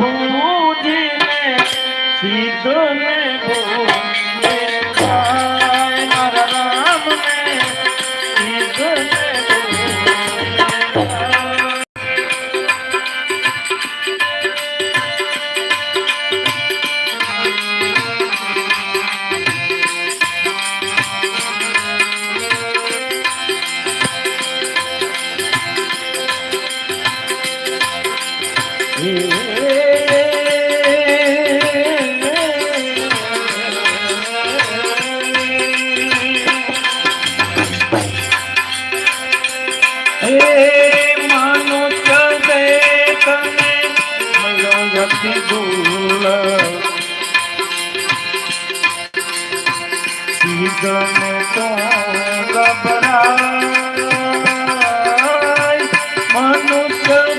પ્રભુજીને સીધો ને થાય મળો ભૂલ. સીધને તો ગભરાય. મનુષ્ય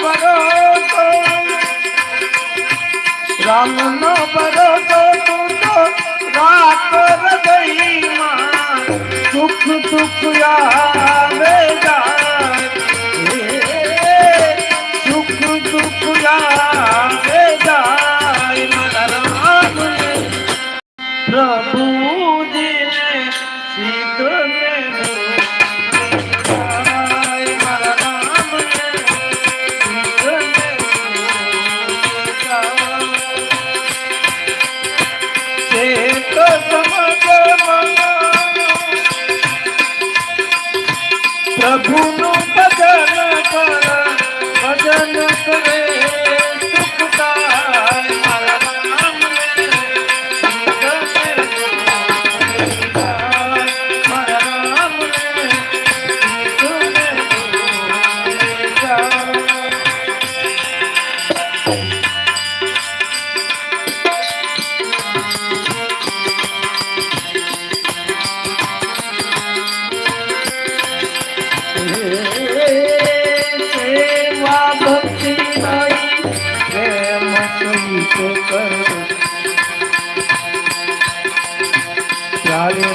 ભરોસો રામનો ભરોસો તું તો રાખો હૃદયમાં સુખ સુખ આવે જાય સુખ સુખ મારા प्रभु भजन कर भजन करे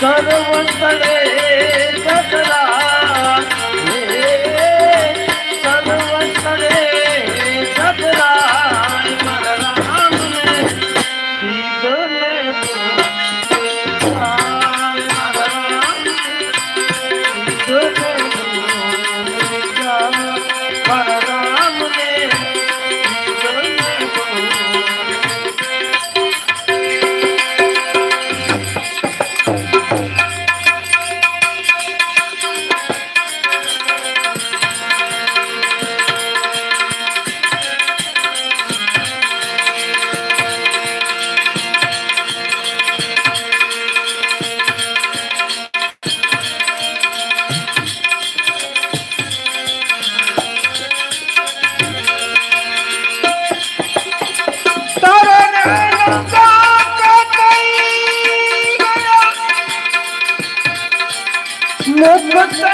સર્વંતરે Sunday.